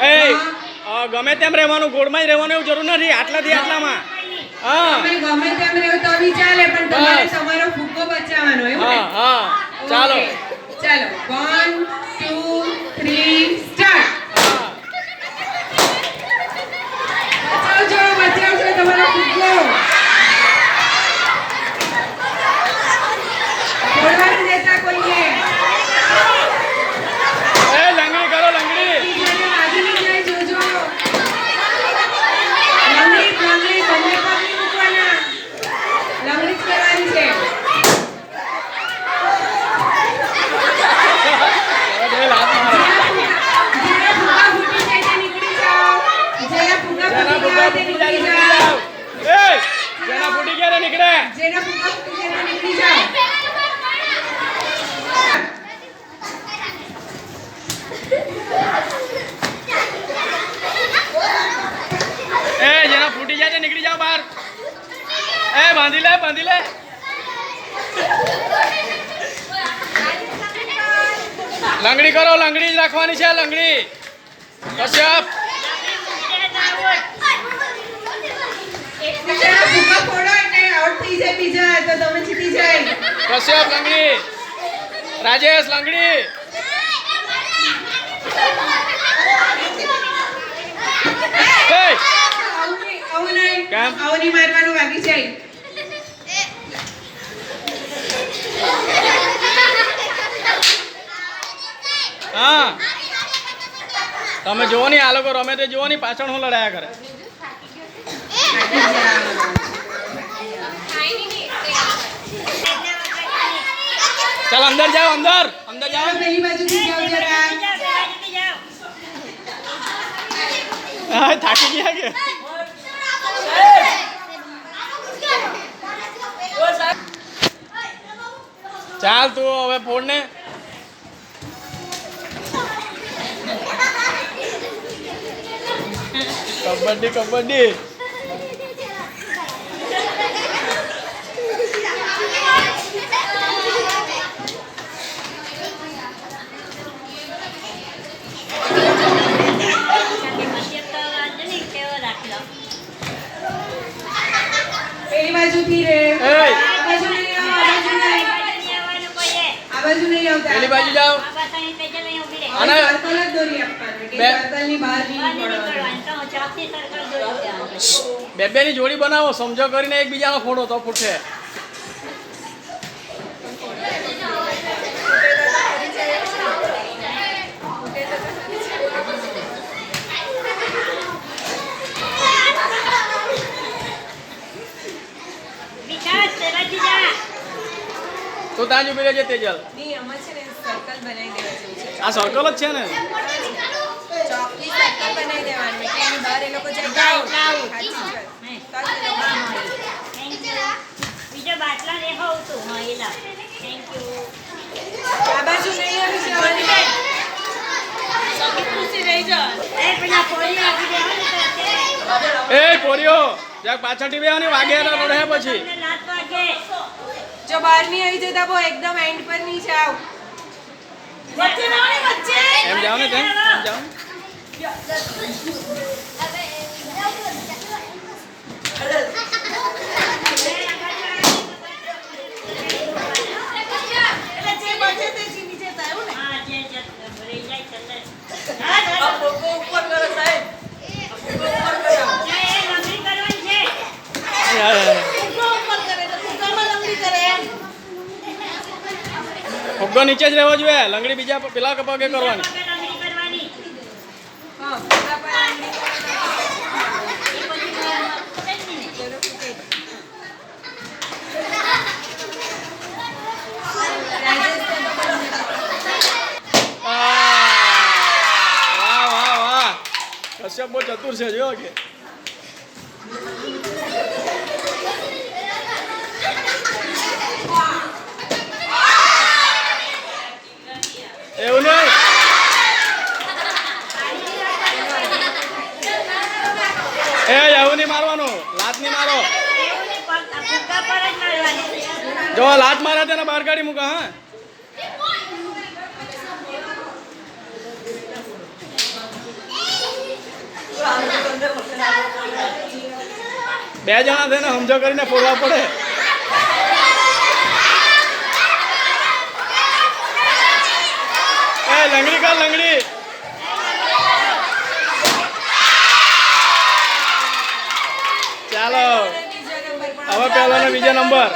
એ ગમે તેમ રહેવાનું ગોળમાં જ રહેવાનું એવું જરૂર નથી આટલાથી આટલામાં. હા. ગમે તેમ રહેવું તો બી ચાલે પણ તમારે હા હા. ચાલો. ચાલો. 1 2 3 જેના ફૂટી ફુગ્ગા ગયા તે ફૂટી જાય નીકળી નીકળી જાઓ જાઓ. એ જેના ફૂટી ગયા ને નીકળે જેના ફુગ્ગા ફૂટી ગયા તે નીકળી જાઓ એ જેના ફૂટી જાય તે નીકળી જાઓ બહાર એ બાંધી લે બાંધી લે લંગડી કરો લંગડી જ રાખવાની છે લંગડી કશ્યપ બીજાના ફુગ્ગા ફોડો એટલે થઈ જાય તો તમે જીતી જાય. કશ્યપ લંગડી. રાજેશ લંગડી. નહીં નહીં. કેમ? નહીં મારવાનું વાગી જાય. હા. તમે જુઓ ની આ લોકો રમે તે જુઓ ની પાછળ હું લડાયા કરે. ચાલ અંદર જાઓ અંદર અંદર જાઓ પેલી બાજુથી જાઓ જરા હા થાકી ગયા કે ચાલ તું હવે ફોડ ને કબડ્ડી કબડ્ડી રે. આ બાજુ નહીં આવો, આ બાજુ નહીં. આ બાજુ નહીં આવતા. પેલી બાજુ જાઓ. અને અને- સર્કલ જ દોરી આપવાનું કે બે- સર્કલની બહાર નહીં પડવાનું બે બે ની જોડી બનાવો સમજો કરીને એકબીજાનો ફોડો તો ફૂટશે તું ત્યાં જ ઊભી રહેજે તેજલ. નહીં આમાં છે ને સર્કલ બનાવી દેવા છે. આ સર્કલ જ છે ને? જાય બીજો બાટલા હોવ તું હા થેન્ક યુ આ બાજુ નહીં આવી એ પેલા પોરી આપી દેવો ને તો અત્યારે પોરીઓ પાછળથી બેહવાની વાગે રડે પછી. જો બહાર નહીં આવી જતા બહુ એકદમ એન્ડ પર નહીં જાઓ એમ જાઓ ને તેમ એમ જાઓ ને. હા જે જે રહી જાય ચાલે હા હા એ લંબી કરવાની છે યા, યા, યા. ફુગ્ગો નીચે જ રહેવો જોઈએ. લંગડી બીજા પેલા પગે કરવાની? કશ્યપ બહુ ચતુર છે, જોયો કે? નહીં મારવાનો. લાત નહીં મારો જો લાત મારા તેને બહાર કાઢી મૂકા હા. બે જણા થઈને સમજો કરીને ફોડવા પડે. એ લંગડી કર લંગડી? ચાલો. હવે પહેલો ને બીજો નંબર